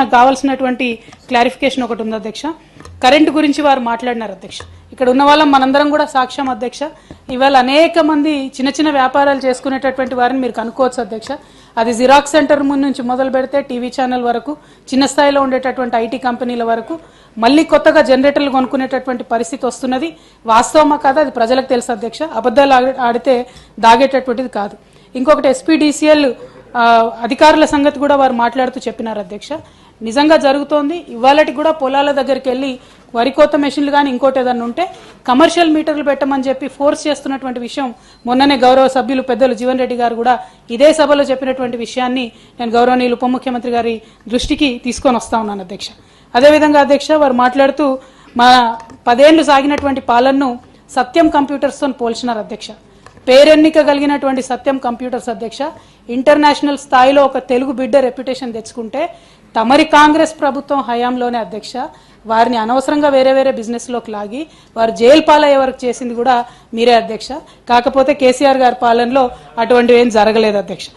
నాకు కావాల్సినటువంటి క్లారిఫికేషన్ ఒకటి ఉంది అధ్యక్ష. కరెంట్ గురించి వారు మాట్లాడినారు అధ్యక్ష. ఇక్కడ ఉన్న వాళ్ళం మనందరం కూడా సాక్ష్యం అధ్యక్ష. ఇవాళ అనేక మంది చిన్న చిన్న వ్యాపారాలు చేసుకునేటటువంటి వారిని మీరు కనుక్కోవచ్చు అధ్యక్ష. అది జిరాక్స్ సెంటర్ ముందు నుంచి మొదలు పెడితే టీవీ ఛానల్ వరకు చిన్న స్థాయిలో ఉండేటటువంటి ఐటీ కంపెనీల వరకు మళ్ళీ కొత్తగా జనరేటర్లు కొనుక్కునేటటువంటి పరిస్థితి వస్తున్నది. వాస్తవమా కాదు? అది ప్రజలకు తెలుసు అధ్యక్ష. అబద్ధాలు ఆడితే దాగేటటువంటిది కాదు. ఇంకొకటి ఎస్పీడీసీఎల్ అధికారుల సంగతి కూడా వారు మాట్లాడుతూ చెప్పినారు అధ్యక్ష. నిజంగా జరుగుతోంది. ఇవాళటి కూడా పొలాల దగ్గరికి వెళ్ళి వరి కోత మెషిన్లు కానీ ఇంకోటి ఏదన్నా ఉంటే కమర్షియల్ మీటర్లు పెట్టమని చెప్పి ఫోర్స్ చేస్తున్నటువంటి విషయం మొన్ననే గౌరవ సభ్యులు పెద్దలు జీవన్ రెడ్డి గారు కూడా ఇదే సభలో చెప్పినటువంటి విషయాన్ని నేను గౌరవనీయులు ఉప ముఖ్యమంత్రి గారి దృష్టికి తీసుకొని వస్తా ఉన్నాను అధ్యక్ష. అదేవిధంగా అధ్యక్ష వారు మాట్లాడుతూ మా పదేళ్ళు సాగినటువంటి పాలనను సత్యం కంప్యూటర్స్తో పోల్చినారు అధ్యక్ష. పేరెన్నిక కలిగినటువంటి సత్యం కంప్యూటర్స్ అధ్యక్ష ఇంటర్నేషనల్ స్థాయిలో ఒక తెలుగు బిడ్డ రెప్యుటేషన్ తెచ్చుకుంటే తమరి కాంగ్రెస్ ప్రభుత్వం హయాంలోనే అధ్యక్ష వారిని అనవసరంగా వేరే వేరే బిజినెస్లోకి లాగి వారు జైలు పాలయ్యే వరకు చేసింది కూడా మీరే అధ్యక్ష. కాకపోతే కేసీఆర్ గారి పాలనలో అటువంటివి ఏం జరగలేదు అధ్యక్ష.